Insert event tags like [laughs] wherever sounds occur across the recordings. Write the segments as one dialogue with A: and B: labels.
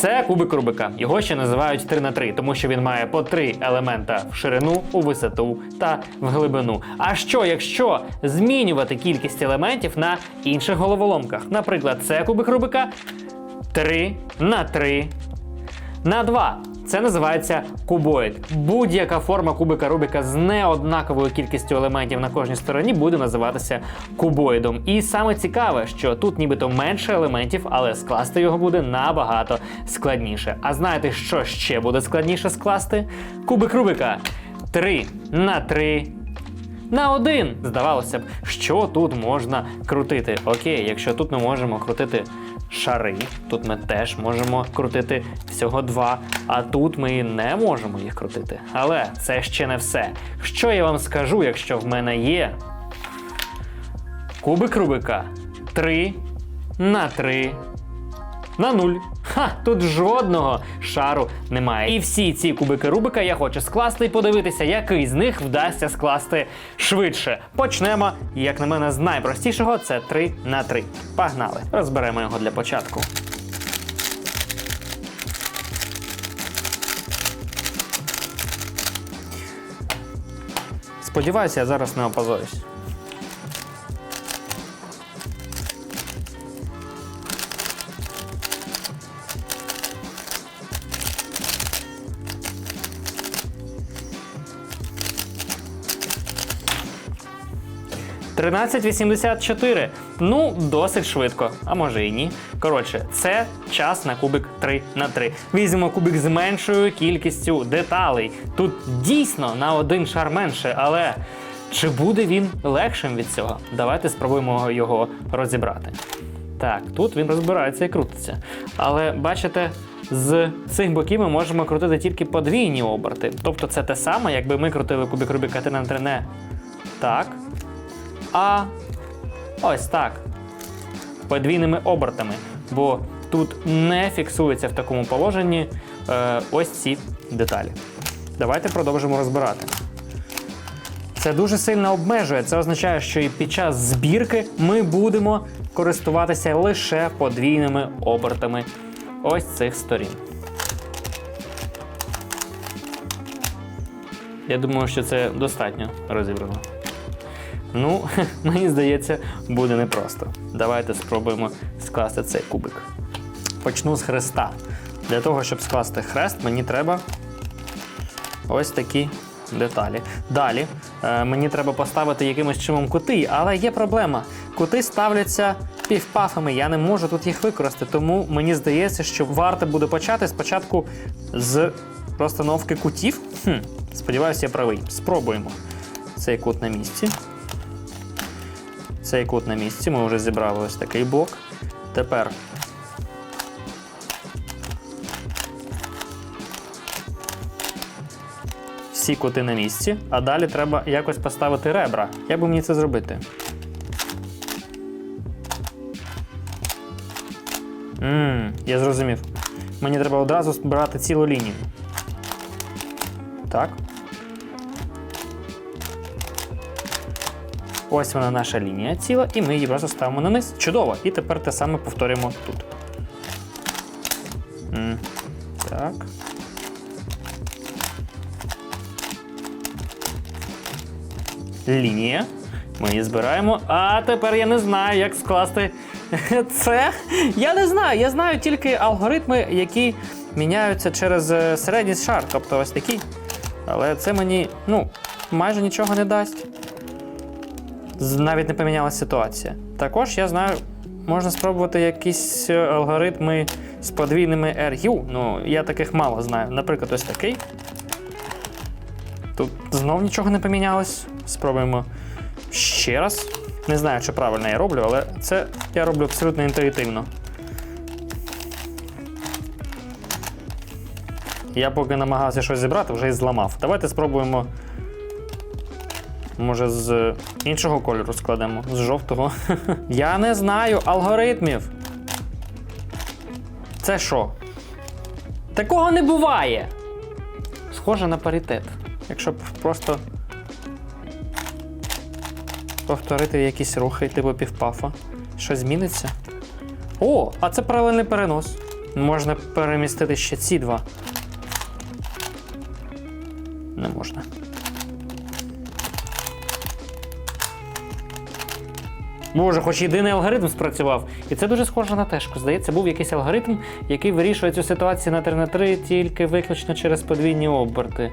A: Це кубик Рубика. Його ще називають 3 на 3 тому що він має по три елемента в ширину, у висоту та в глибину. А що, якщо змінювати кількість елементів на інших головоломках? Наприклад, це кубик Рубика 3 на 3 на 2. Це називається кубоїд. Будь-яка форма кубика Рубіка з неоднаковою кількістю елементів на кожній стороні буде називатися кубоїдом. І саме цікаве, що тут нібито менше елементів, але скласти його буде набагато складніше. А знаєте, що ще буде складніше скласти? Кубик Рубіка 3 на 3 на один. Здавалося б, що тут можна крутити. Окей, якщо тут ми можемо крутити шари, тут ми теж можемо крутити всього два, а тут ми не можемо їх крутити. Але це ще не все. Що я вам скажу, якщо в мене є кубик Рубика 3 на 3 на нуль. Ха, тут жодного шару немає. І всі ці кубики Рубика я хочу скласти і подивитися, який з них вдасться скласти швидше. Почнемо, як на мене, з найпростішого це 3 на 3. Погнали. Розберемо його для початку. Сподіваюся, я зараз не опозорюсь. Тринадцять вісімдесят чотири. Ну, досить швидко, а може і ні. Коротше, це час на кубик 3 на 3. Візьмемо кубик з меншою кількістю деталей. Тут дійсно на один шар менше, але чи буде він легшим від цього? Давайте спробуємо його розібрати. Так, тут він розбирається і крутиться. Але бачите, з цих боків ми можемо крутити тільки подвійні оберти. Тобто це те саме, якби ми крутили кубик Рубіка 3 на 3 не так. А ось так. Подвійними обертами. Бо тут не фіксується в такому положенні е, ось ці деталі. Давайте продовжимо розбирати. Це дуже сильно обмежує. Це означає, що і під час збірки ми будемо користуватися лише подвійними обертами ось цих сторін. Я думаю, що це достатньо розібрано. Ну, [laughs] мені здається, буде непросто. Давайте спробуємо скласти цей кубик. Почну з хреста. Для того, щоб скласти хрест, мені треба ось такі деталі. Далі е, мені треба поставити якимось чином кути, але є проблема. Кути ставляться півпафами, я не можу тут їх використати, тому мені здається, що варто буде почати спочатку з розстановки кутів. Хм, сподіваюся, я правий. Спробуємо. Цей кут на місці. Цей кут на місці. Ми вже зібрали ось такий блок. Тепер всі кути на місці, а далі треба якось поставити ребра. Як би мені це зробити? Ммм, я зрозумів. Мені треба одразу збирати цілу лінію. Так. Ось вона наша лінія ціла, і ми її просто ставимо на низ. Чудово! І тепер те саме повторюємо тут. Так. Лінія. Ми її збираємо. А тепер я не знаю, як скласти [laughs] це. Я не знаю. Я знаю тільки алгоритми, які міняються через е, середній шар, тобто ось такі. Але це мені ну, майже нічого не дасть. Навіть не помінялася ситуація. Також я знаю, можна спробувати якісь е, алгоритми з подвійними RU. Ну, я таких мало знаю. Наприклад, ось такий. Тут знов нічого не помінялось. Спробуємо ще раз. Не знаю, чи правильно я роблю, але це я роблю абсолютно інтуїтивно. Я поки намагався щось зібрати, вже і зламав. Давайте спробуємо. Може, з іншого кольору складемо, з жовтого. [laughs] Я не знаю алгоритмів. Це що? Такого не буває. Схоже на паритет. Якщо б просто повторити якісь рухи, типу півпафа, що зміниться? О, а це паралельний перенос. Можна перемістити ще ці два. Не можна. Боже, хоч єдиний алгоритм спрацював. І це дуже схоже на тежку. Здається, був якийсь алгоритм, який вирішує цю ситуацію на 3 на 3 тільки виключно через подвійні оберти.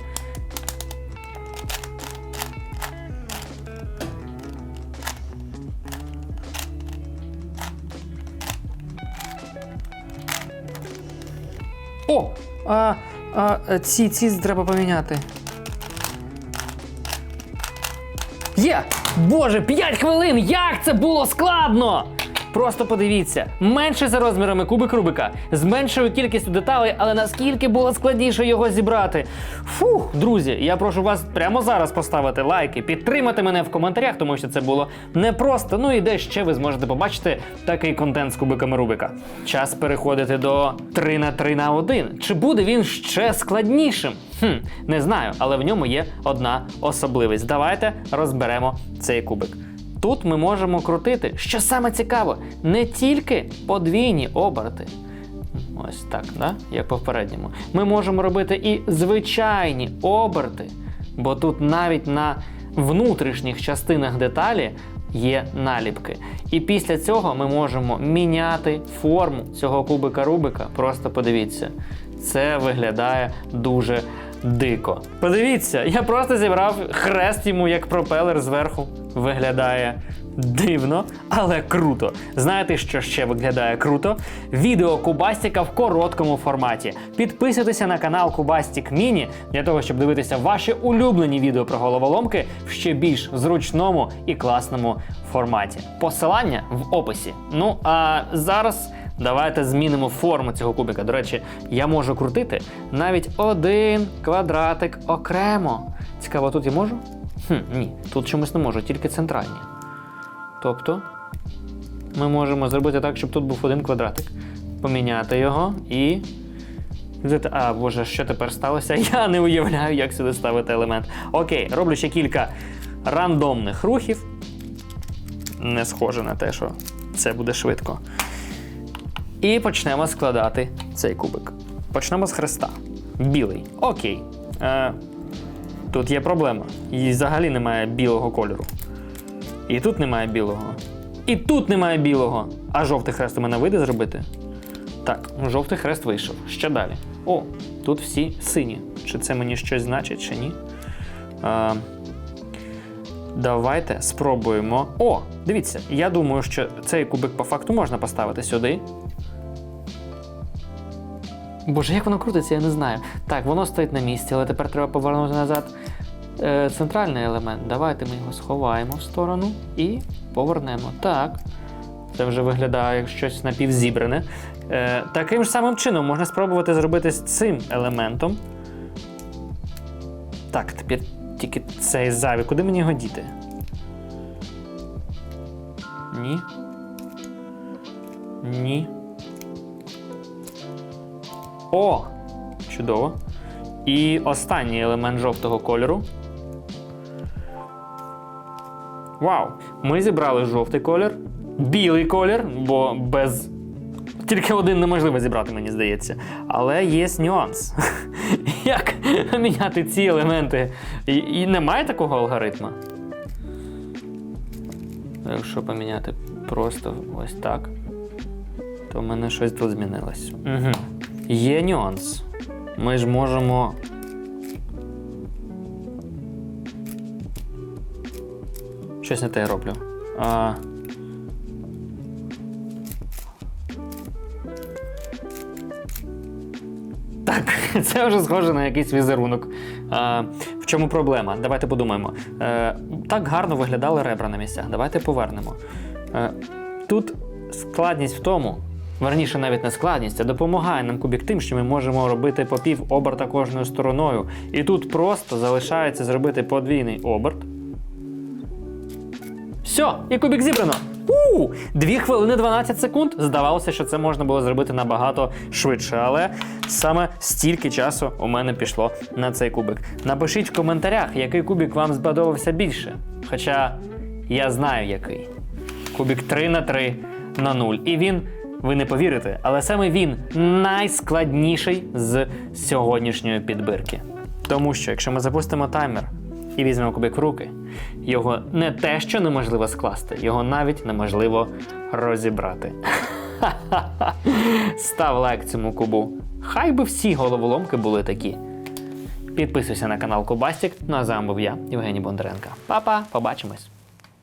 A: О! А, а, ці, ці треба поміняти. Є! Боже, 5 хвилин! Як це було складно! Просто подивіться, менше за розмірами кубик Рубика, з меншою кількістю деталей, але наскільки було складніше його зібрати. Фух, друзі, я прошу вас прямо зараз поставити лайки, підтримати мене в коментарях, тому що це було непросто. Ну і де ще ви зможете побачити такий контент з кубиками Рубика. Час переходити до 3 на 3 на 1. Чи буде він ще складнішим? Хм, не знаю, але в ньому є одна особливість. Давайте розберемо цей кубик. Тут ми можемо крутити, що саме цікаво, не тільки подвійні оберти. Ось так, да? як попередньому. Ми можемо робити і звичайні оберти, бо тут навіть на внутрішніх частинах деталі є наліпки. І після цього ми можемо міняти форму цього кубика Рубика. Просто подивіться, це виглядає дуже дико. Подивіться, я просто зібрав хрест йому як пропелер зверху. Виглядає дивно, але круто. Знаєте, що ще виглядає круто? Відео Кубастіка в короткому форматі. Підписуйтеся на канал Кубастік Міні для того, щоб дивитися ваші улюблені відео про головоломки в ще більш зручному і класному форматі. Посилання в описі. Ну а зараз. Давайте змінимо форму цього кубика. До речі, я можу крутити навіть один квадратик окремо. Цікаво, тут я можу? Хм, ні, тут чомусь не можу, тільки центральні. Тобто, ми можемо зробити так, щоб тут був один квадратик, поміняти його і. А, боже, що тепер сталося? [laughs] Я не уявляю, як сюди ставити елемент. Окей, роблю ще кілька рандомних рухів. Не схоже на те, що це буде швидко. І почнемо складати цей кубик. Почнемо з хреста. Білий. Окей. Е, тут є проблема. І взагалі немає білого кольору. І тут немає білого. І тут немає білого. А жовтий хрест у мене вийде зробити? Так, жовтий хрест вийшов. Що далі? О, тут всі сині. Чи це мені щось значить, чи ні? Е, Давайте спробуємо. О, дивіться, я думаю, що цей кубик по факту можна поставити сюди. Боже, як воно крутиться, я не знаю. Так, воно стоїть на місці, але тепер треба повернути назад е, центральний елемент. Давайте ми його сховаємо в сторону і повернемо. Так. Це вже виглядає як щось напівзібране. Е, таким ж самим чином можна спробувати зробити з цим елементом. Так, тепер тільки цей зайвий. Куди мені його діти? Ні. Ні. О! Чудово. І останній елемент жовтого кольору. Вау! Ми зібрали жовтий колір, білий колір, бо без. Тільки один неможливо зібрати, мені здається. Але є нюанс. [laughs] Як міняти ці елементи? І, немає такого алгоритму. Якщо поміняти просто ось так, то в мене щось тут змінилось. Є нюанс. Ми ж можемо. Щось не те я роблю. А... Так, [laughs] це вже схоже на якийсь візерунок. А, в чому проблема? Давайте подумаємо. Е, так гарно виглядали ребра на місцях. Давайте повернемо. Е, тут складність в тому, верніше, навіть не складність, а допомагає нам кубік тим, що ми можемо робити по пів оберта кожною стороною. І тут просто залишається зробити подвійний оберт. Все, і кубік зібрано. У! 2 хвилини 12 секунд. Здавалося, що це можна було зробити набагато швидше, але саме стільки часу у мене пішло на цей кубик. Напишіть в коментарях, який кубик вам сподобався більше. Хоча я знаю який. Кубик 3 на 3 на 0. І він Ви не повірите, але саме він найскладніший з сьогоднішньої підбірки. Тому що, якщо ми запустимо таймер і візьмемо кубик в руки, його не те, що неможливо скласти, його навіть неможливо розібрати. [laughs] Став лайк цьому кубу. Хай би всі головоломки були такі. Підписуйся на канал Кубастік. Ну а з вами був я, Євгеній Бондаренко. Па-па, побачимось!